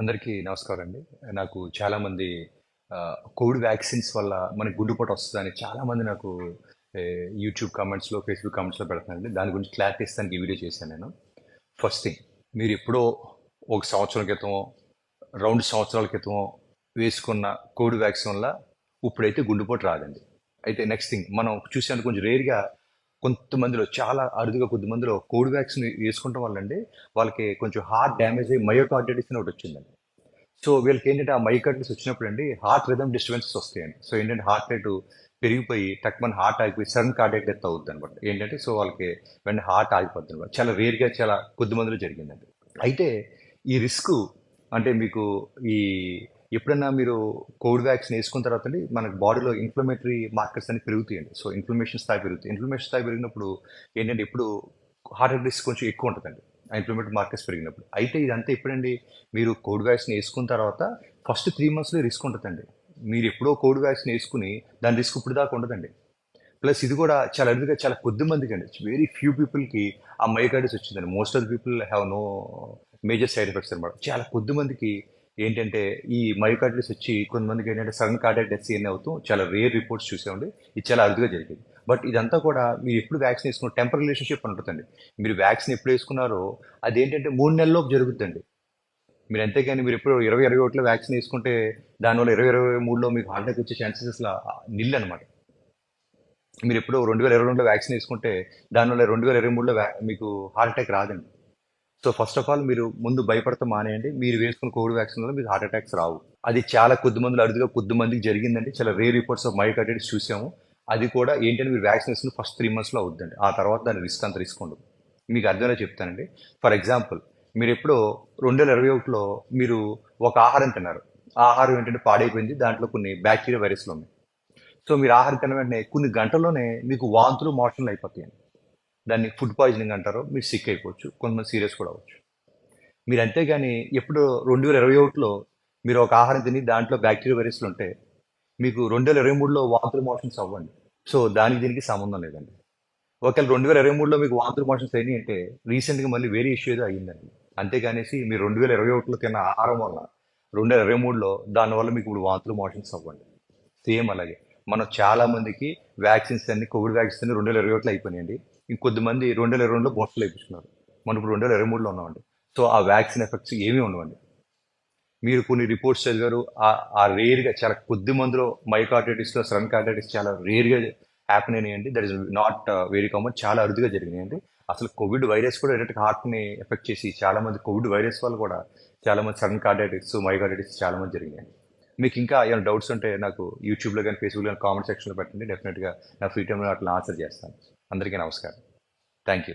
అందరికీ నమస్కారం అండి నాకు చాలామంది కోవిడ్ వ్యాక్సిన్స్ వల్ల మనకి గుండుపోటు వస్తుందని చాలామంది నాకు యూట్యూబ్ కామెంట్స్లో ఫేస్బుక్ కామెంట్స్లో పెడుతున్నారండి. దాని గురించి క్లారిటీ ఇస్తానికి ఈ వీడియో చేశాను నేను. ఫస్ట్ థింగ్ మీరు ఎప్పుడో ఒక సంవత్సరం క్రితం రెండు సంవత్సరాల క్రితం వేసుకున్న కోవిడ్ వ్యాక్సిన్ వల్ల ఇప్పుడైతే గుండెపోటు రాదండి. అయితే నెక్స్ట్ థింగ్ మనం చూసాను కొంచెం రేర్గా కొంతమందిలో చాలా అరుదుగా కొద్దిమందిలో కోవిడ్ వ్యాక్సిన్ వేసుకుంటాం వల్ల అండి వాళ్ళకి కొంచెం హార్ట్ డ్యామేజ్ అయ్యి మయోకార్డైటిస్ అని ఒకటి వచ్చిందండి. సో వీళ్ళకి ఏంటంటే ఆ మైకార్డిస్ వచ్చినప్పుడు అండి హార్ట్ రిథమ్ డిస్టర్బెన్సెస్ వస్తాయండి. సో ఏంటంటే హార్ట్ రేటు పెరిగిపోయి టక్మన్ హార్ట్ ఆగిపోయి సడన్ కార్డియక్ డెత్ అవుతుంది అనమాట ఏంటంటే సో వాళ్ళకి వెంటనే హార్ట్ ఆగిపోతుంది అనమాట చాలా రేర్గా చాలా కొద్ది మందిలో జరిగిందండి. అయితే ఈ రిస్క్ అంటే మీకు ఈ ఎప్పుడైనా మీరు కోవిడ్ వ్యాక్సిన్ వేసుకున్న తర్వాత అండి మనకు బాడీలో ఇన్ఫ్లమేటరీ మార్కర్స్ అనేవి పెరుగుతాయండి. సో ఇన్ఫ్లమేషన్ స్థాయి పెరుగుతాయి. ఇన్ఫ్లమేషన్ స్థాయి పెరిగినప్పుడు ఏంటంటే ఇప్పుడు హార్ట్ అటాక్ రిస్క్ కొంచెం ఎక్కువ ఉంటుందండి. ఆ ఇన్ఫ్లమేటరీ మార్కర్స్ పెరిగినప్పుడు. అయితే ఇదంతా ఎప్పుడండి? మీరు కోవిడ్ వ్యాక్సిన్ వేసుకున్న తర్వాత ఫస్ట్ త్రీ మంత్స్లో రిస్క్ ఉంటుందండి. మీరు ఎప్పుడో కోవిడ్ వ్యాక్సిన్ వేసుకుని దాని రిస్క్ ఇప్పుడు దాకా ఉండదండి. ప్లస్ ఇది కూడా చాలా అరుదుగా చాలా కొద్ది మందికి అండి. వెరీ ఫ్యూ పీపుల్కి ఆ మైకార్డిస్ వచ్చిందండి. Most of the people have no major side effects అనమాట చాలా కొద్ది మందికి ఏంటంటే ఈ మైకార్డిస్ వచ్చి కొంతమందికి ఏంటంటే సడన్ కార్డియాక్ డెత్ సీఎన్ అవుతూ చాలా రేర్ రిపోర్ట్స్ చూసామండి. ఇది చాలా అరుదుగా జరిగింది. బట్ ఇదంతా కూడా మీరు ఎప్పుడు వ్యాక్సిన్ వేసుకున్న టెంపర్ రిలేషన్షిప్ అని ఉంటుందండి. మీరు వ్యాక్సిన్ ఎప్పుడు వేసుకున్నారో అదేంటంటే మూడు నెలల్లోపు జరుగుతుందండి. మీరు అంతేగాని మీరు ఎప్పుడు ఇరవై ఇరవై ఒకటిలో వ్యాక్సిన్ వేసుకుంటే దానివల్ల ఇరవై ఇరవై మూడులో మీకు హార్ట్ అటాక్ వచ్చే ఛాన్సెస్ అసలు నిల్ అనమాట మీరు ఎప్పుడు రెండు వేల ఇరవై రెండులో వ్యాక్సిన్ వేసుకుంటే దానివల్ల రెండు వేల ఇరవై మూడులో మీకు హార్ట్ అటాక్ రాదండి. సో ఫస్ట్ ఆఫ్ ఆల్ మీరు ముందు భయపడతా మానేయండి. మీరు వేసుకున్న కోవిడ్ వ్యాక్సిన్ వల్ల మీకు హార్ట్ అటాక్స్ రావు. అది చాలా కొద్ది మందిలో అరుదుగా కొద్ది మందికి జరిగిందండి. చాలా రేర్ రిపోర్ట్స్ ఆఫ్ మైకార్డైటిస్ చూసాము. అది కూడా ఏంటంటే మీరు వ్యాక్సిన్ ఫస్ట్ త్రీ మంత్స్లో అవుద్దండి. ఆ తర్వాత దాని రిస్క్ అంత రిస్క్ ఉండదు. మీకు అర్థంగా చెప్తానండి. ఫర్ ఎగ్జాంపుల్ మీరు ఎప్పుడో రెండు వేల ఇరవై ఒకటిలో మీరు ఒక ఆహారం తిన్నారు. ఆ ఆహారం ఏంటంటే పాడైపోయింది. దాంట్లో కొన్ని బ్యాక్టీరియా వైరస్లు ఉన్నాయి. సో మీరు ఆహారం తిన్న వెంటనే కొన్ని గంటల్లోనే మీకు వాంతులు మోషన్లు అయిపోతాయండి. దాన్ని ఫుడ్ పాయిజనింగ్ అంటారు మీరు సిక్ అయిపోవచ్చు కొంతమంది సీరియస్ కూడా అవ్వచ్చు. మీరు అంతేగాని ఎప్పుడు రెండు వేల ఇరవై ఒకటిలో మీరు ఒక ఆహారం తిని దాంట్లో బ్యాక్టీరియా వైరస్లు ఉంటే మీకు రెండు వేల ఇరవై మూడులో వాంతులు మోషన్స్ అవ్వండి. సో దానికి దీనికి సంబంధం లేదండి. ఒకవేళ రెండు వేల ఇరవై మూడులో మీకు వాంతులు మోషన్స్ అయినాయి అంటే రీసెంట్గా మళ్ళీ వేరే ఇష్యూ ఏదో అయ్యిందండి. అంతేగానేసి మీరు రెండు వేల ఇరవై ఒకటిలో తిన్న ఆహారం వల్ల రెండు వేల ఇరవై మూడులో దానివల్ల మీకు ఇప్పుడు వాంతులు మోషన్స్ అవ్వండి. సేమ్ అలాగే. మనం చాలా మందికి వ్యాక్సిన్స్ అన్ని కోవిడ్ వ్యాక్సిన్స్ అన్ని రెండు వేల ఇరవై ఒకటిలో అయిపోయినాయండి. ఇంకొద్ది మంది రెండు వేల ఇరవై రెండులో బూస్టర్లు వేయించుకున్నారు. మనం ఇప్పుడు రెండు వేల ఇరవై మూడులో ఉన్నామండి. సో ఆ వ్యాక్సిన్ ఎఫెక్ట్స్ ఏమీ ఉండవండి. మీరు కొన్ని రిపోర్ట్స్ చదివారు ఆ- ఆ రేర్గా చాలా కొద్ది మందిలో మైకార్డైటిస్లో సరన్ కార్డైటిస్ చాలా రేర్గా హ్యాపెన్ అయినాయండి that is not very common చాలా అరుదుగా జరిగినాయండి. అసలు కోవిడ్ వైరస్ కూడా డైరెక్ట్ హార్ట్ని ఎఫెక్ట్ చేసి చాలా మంది కోవిడ్ వైరస్ వల్ల కూడా చాలా మంది సడన్ కార్డైటిస్ మైకార్డైటిస్ చాలా మంది జరిగినాయండి. మీకు ఇంకా ఏమైనా డౌట్స్ ఉంటే నాకు యూట్యూబ్లో కానీ ఫేస్బుక్లో కానీ కామెంట్ సెక్షన్లో పెట్టండి. డెఫినెట్గా నా ఫ్రీ టైంలో అట్లా ఆన్సర్ చేస్తాను. అందరికీ నమస్కారం. Thank you